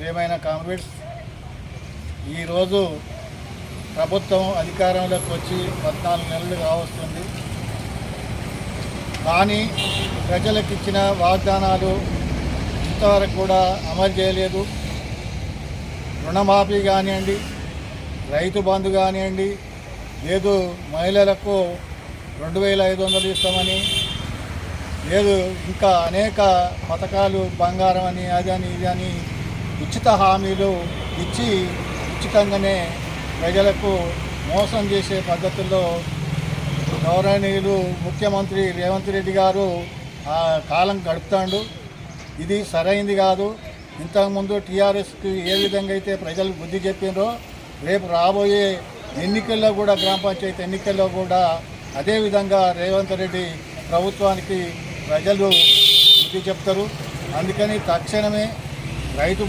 ప్రియమైన కామ్రేడ్స్ ఈరోజు ప్రభుత్వం అధికారంలోకి వచ్చి పద్నాలుగు నెలలు కావస్తుంది. కానీ ప్రజలకు ఇచ్చిన వాగ్దానాలు ఇంతవరకు కూడా అమలు చేయలేదు. రుణమాఫీ కానివ్వండి రైతు బంధు కానివ్వండి లేదు మహిళలకు రెండు వేల ఐదు వందలు ఇస్తామని లేదు ఇంకా అనేక పథకాలు బంగారం అని అది అని ఇది అని ఉచిత హామీలు ఇచ్చి ఉచితంగానే ప్రజలకు మోసం చేసే పద్ధతుల్లో గౌరవనీయులు ముఖ్యమంత్రి రేవంత్ రెడ్డి గారు ఆ కాలం గడుపుతాడు. ఇది సరైంది కాదు. ఇంతకుముందు టీఆర్ఎస్కి ఏ విధంగా అయితే ప్రజలకు బుద్ధి చెప్పినరో రేపు రాబోయే ఎన్నికల్లో కూడా గ్రామ పంచాయతీ ఎన్నికల్లో కూడా అదేవిధంగా రేవంత్ రెడ్డి ప్రభుత్వానికి ప్రజలు బుద్ధి చెప్తారు. అందుకని తక్షణమే రైతు